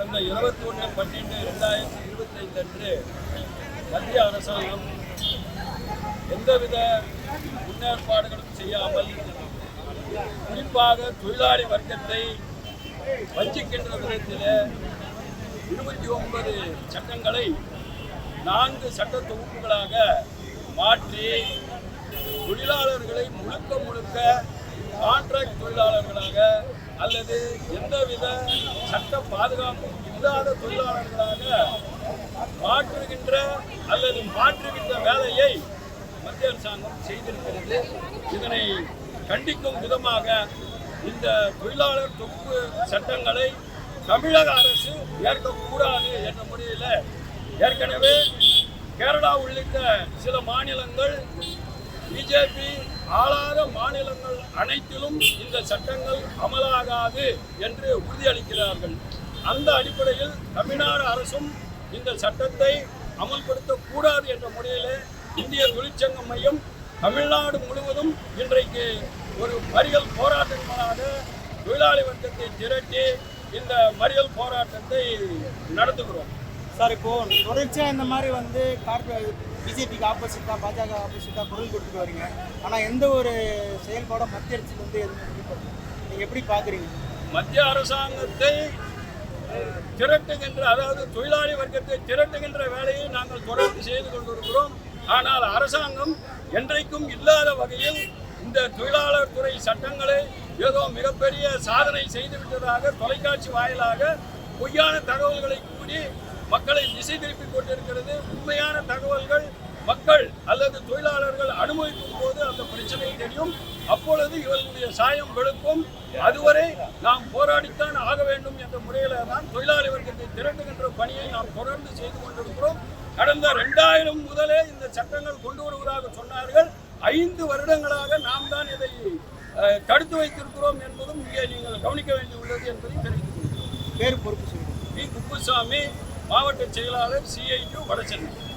கடந்த இருபத்தி ஒன்று பன்னெண்டு ரெண்டாயிரத்தி இருபத்தைந்து அன்று மத்திய அரசாங்கம் எந்தவித முன்னேற்பாடுகளும் செய்யாமல் குறிப்பாக தொழிலாளி வர்க்கத்தை வஞ்சிக்கின்ற விதத்தில் இருபத்தி ஒன்பது சட்டங்களை நான்கு சட்ட தொகுப்புகளாக மாற்றி தொழிலாளர்களை முழுக்க முழுக்க கான்ட்ராக்ட் தொழிலாளர்களாக அல்லது எந்தவித சட்ட பாதுகாப்பு இல்லாத தொழிலாளர்களாக மாற்றுகின்ற அல்லது மாற்றுகின்ற வேலையை மத்திய அரசாங்கம் செய்திருக்கிறது. இதனை கண்டிக்கும் விதமாக இந்த தொழிலாளர் தொகுப்பு சட்டங்களை தமிழக அரசு ஏற்கக்கூடாது என்ற முறையில் ஏற்கனவே கேரளா உள்ளிட்ட சில மாநிலங்கள் பிஜேபி ஆளாத மாநிலங்கள் அனைத்திலும் இந்த சட்டங்கள் அமலாகாது என்று உறுதியளிக்கிறார்கள். அந்த அடிப்படையில் தமிழ்நாடு அரசும் இந்த சட்டத்தை அமல்படுத்தக்கூடாது என்ற முறையில் இந்திய தொழிற்சங்க மையம் தமிழ்நாடு முழுவதும் இன்றைக்கு ஒரு மறியல் போராட்டங்களாக தொழிலாளி வர்க்கத்தை திரட்டி இந்த மறியல் போராட்டத்தை நடத்துகிறோம். சார் இப்போ தொடர்ச்சியா இந்த மாதிரி வந்து கார்பரேட் பிஜேபிக்கு ஆப்போசிட்டா பாஜக ஆப்போசிட்டா குரல் கொடுத்துட்டு வரீங்க. ஆனா எந்த ஒரு செயல்பாடும் மத்திய அரசு வந்து எதுவும் நீங்கள் நீங்க எப்படி பாக்குறீங்க? மத்திய அரசாங்கத்தை திரட்டுகின்ற அதாவது தொழிலாளி வர்க்கத்தை திரட்டுகின்ற வேலையை நாங்கள் தொடர்ந்து செய்து கொண்டிருக்கிறோம். ஆனால் அரசாங்கம் என்றைக்கும் இல்லாத வகையில் இந்த தொழிலாளர் துறை சட்டங்களை ஏதோ மிகப்பெரிய சாதனை செய்துவிட்டதாக தொலைக்காட்சி வாயிலாக பொய்யான தகவல்களை கூடி மக்களை திசை திருப்பி கொண்டிருக்கிறது. உண்மையான தகவல்கள் மக்கள் அல்லது தொழிலாளர்கள் அனுபவிக்கும் போது அந்த பிரச்சனை தெரியும். அப்பொழுது இவர்களுடைய சாயம் வெளுக்கும். அதுவரை நாம் போராடித்தான் ஆக வேண்டும் என்ற முறையில் தான் தொழிலாளி வர்க்கத்தை திரட்டுகின்ற பணியை நாம் தொடர்ந்து செய்து கொண்டிருக்கிறோம். கடந்த ரெண்டாயிரம் முதலே இந்த சட்டங்கள் கொண்டு வருவதாக சொன்னார்கள். ஐந்து வருடங்களாக நாம் தான் இதை தடுத்து வைத்திருக்கிறோம் என்பதும் இங்கே நீங்கள் கவனிக்க வேண்டியுள்ளது என்பதை தெரிவித்துக் கொள்கிறோம். பேர் பொறுப்பு சொல்லுங்க. வி. குப்புசாமி மாவட்ட செயலாளர் சிஐடி வடசென்னை.